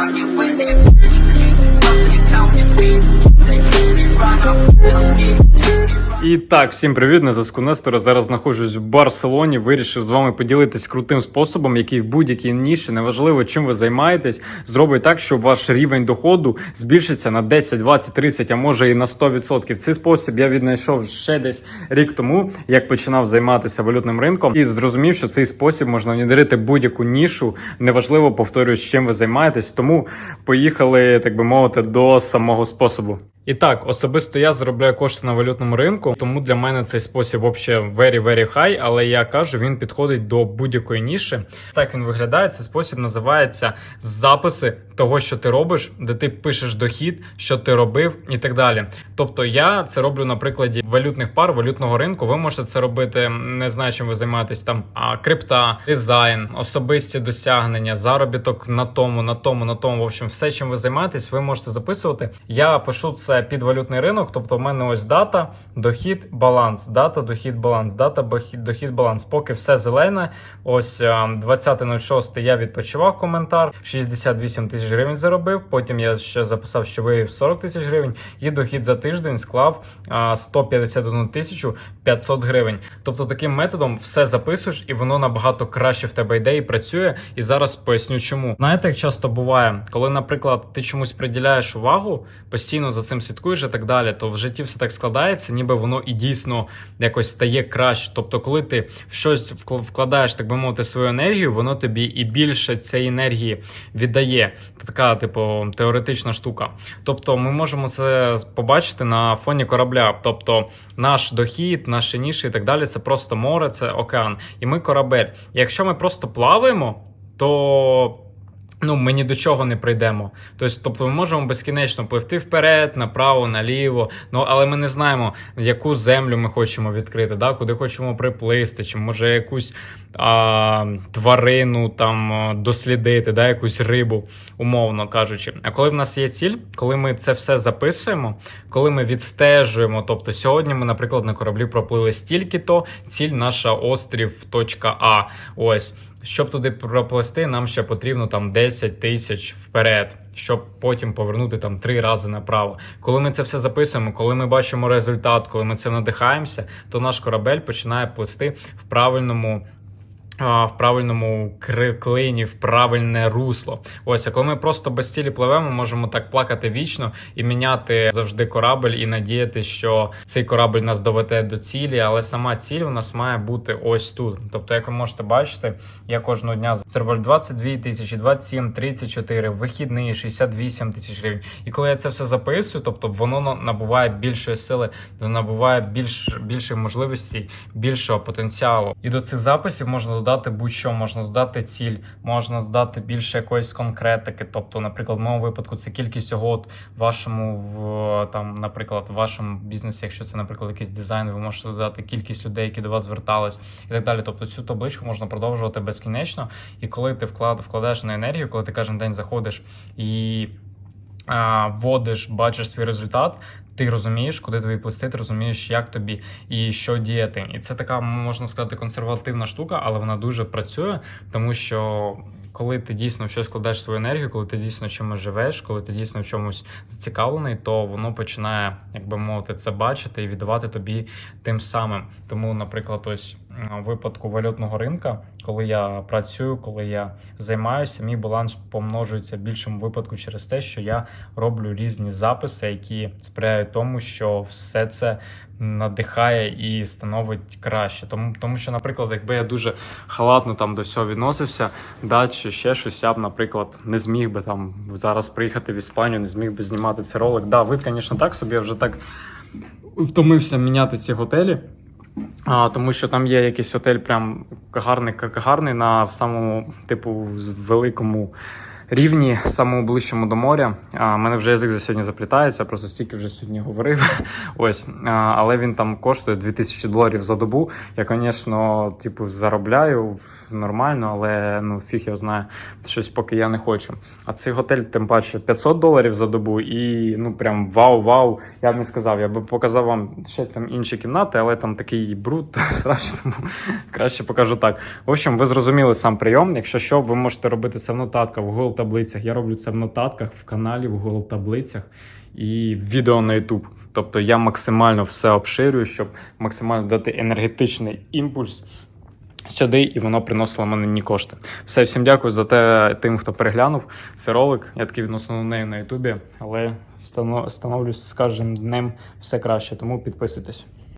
Talking women, we clean, something counting wins. They fully run up, they'll see. І так, всім привіт, на зв'язку Нестора. Зараз знаходжусь в Барселоні. Вирішив з вами поділитись крутим способом, який в будь-якій ніші, неважливо чим ви займаєтесь, зробить так, щоб ваш рівень доходу збільшиться на 10, 20, 30, а може і на 100%. Цей спосіб я віднайшов ще десь рік тому, як починав займатися валютним ринком, і зрозумів, що цей спосіб можна внедрити будь-яку нішу. Неважливо, повторюю, чим ви займаєтесь. Тому поїхали, так би мовити, до самого способу. І так, особисто я заробляю кошти на валютному ринку, тому для мене цей спосіб взагалі very, very high, але я кажу, він підходить до будь-якої ніші. Так він виглядає. Цей спосіб називається записи того, що ти робиш, де ти пишеш дохід, що ти робив, і так далі. Тобто я це роблю на прикладі валютних пар, валютного ринку. Ви можете це робити, не знаю, чим ви займаєтесь там, а крипта, дизайн, особисті досягнення, заробіток на тому, на тому, на тому. В общем, все, чим ви займаєтесь, ви можете записувати. Я пишу це під валютний ринок. Тобто, в мене ось дата, дохід, баланс, дата, дохід, баланс, дата, дохід, баланс. Поки все зелене. Ось е, 20.06 я відпочивав коментар, 68 тисяч гривень заробив. Потім я ще записав, що вивів 40 тисяч гривень, і дохід за тиждень склав 151 тисячу 500 гривень. Тобто таким методом все записуєш, і воно набагато краще в тебе йде і працює. І зараз поясню, чому. Знаєте, як часто буває, коли, наприклад, ти чомусь приділяєш увагу, постійно за цим слідкуєш і так далі, то в житті все так складається, ніби воно і дійсно якось стає краще. Тобто, коли ти в щось вкладаєш, так би мовити, свою енергію, воно тобі і більше цієї енергії віддає. Така, типу, теоретична штука. Тобто, ми можемо це побачити на фоні корабля. Тобто, наш дохід, наші ніші і так далі, це просто море, це океан. І ми корабель. І якщо ми просто плаваємо, то. Ну, ми ні до чого не прийдемо. Тобто, тобто ми можемо безкінечно пливти вперед, направо, наліво. Ну але ми не знаємо, яку землю ми хочемо відкрити, да? куди хочемо приплисти, чи може якусь а, тварину там дослідити, да? якусь рибу, умовно кажучи. А коли в нас є ціль, коли ми це все записуємо, коли ми відстежуємо, тобто сьогодні ми, наприклад, на кораблі проплили стільки-то, ціль наша острів точка А. Ось. Щоб туди проплисти, нам ще потрібно там 10 тисяч вперед, щоб потім повернути там три рази направо. Коли ми це все записуємо, коли ми бачимо результат, коли ми це надихаємося, то наш корабель починає плести в правильному. В правильному клині, в правильне русло. Ось, а коли ми просто без цілі пливемо, можемо так плакати вічно і міняти завжди корабель і надіяти, що цей корабель нас доведе до цілі, але сама ціль у нас має бути ось тут. Тобто, як ви можете бачити, я кожного дня зароблю 22 тисячі, 27, 34, вихідний 68 тисяч гривень. І коли я це все записую, тобто воно набуває більшої сили, набуває більш більших можливостей, більшого потенціалу. І до цих записів можна додати будь-що, можна додати ціль, можна додати більше якоїсь конкретики. Тобто, наприклад, в моєму випадку це кількість угод вашому в там, наприклад, в вашому бізнесі, якщо це, наприклад, якийсь дизайн, ви можете додати кількість людей, які до вас звертались, і так далі. Тобто цю табличку можна продовжувати безкінечно. І коли ти вклад, вкладаєш на енергію, коли ти кожен день заходиш і вводиш, бачиш свій результат, ти розумієш, куди тобі плести, ти розумієш, як тобі і що діяти. І це така, можна сказати, консервативна штука, але вона дуже працює, тому що. Коли ти дійсно в щось вкладаєш свою енергію, коли ти дійсно чимось живеш, коли ти дійсно в чомусь зацікавлений, то воно починає, як би мовити, це бачити і віддавати тобі тим самим. Тому, наприклад, ось у випадку валютного ринка, коли я працюю, коли я займаюся, мій баланс помножується в більшому випадку через те, що я роблю різні записи, які сприяють тому, що все це надихає і становить краще. Тому, тому що, наприклад, якби я дуже халатно там до всього відносився, да, чи ще щось, я б, наприклад, не зміг би там зараз приїхати в Іспанію, не зміг би знімати цей ролик. Да, вид, звісно, так собі вже так втомився міняти ці готелі. А, тому що там є якийсь готель, прям гарний, гарний на в самому, типу, великому рівні, самому ближчому до моря. А, мене вже язик за сьогодні заплітається, просто стільки вже сьогодні говорив. Ось, а, але він там коштує 2000 доларів за добу. Я, звісно, типу, заробляю нормально, але ну фіг я знаю, щось поки я не хочу. А цей готель, тим паче, 500 доларів за добу, і ну прям вау-вау. Я б не сказав. Я би показав вам ще там інші кімнати, але там такий бруд срач, тому краще покажу так. В общем, ви зрозуміли сам прийом. Якщо що, ви можете робити це в нотатках в Google таблицях. Я роблю це в нотатках, в каналі, в Google таблицях і відео на YouTube. Тобто я максимально все обширюю, щоб максимально дати енергетичний імпульс сюди, і воно приносило мені кошти. Все, всім дякую за те, тим, хто переглянув цей ролик. Я такий відносно нею на Ютубі, але становлюсь з кожним днем все краще, тому підписуйтесь.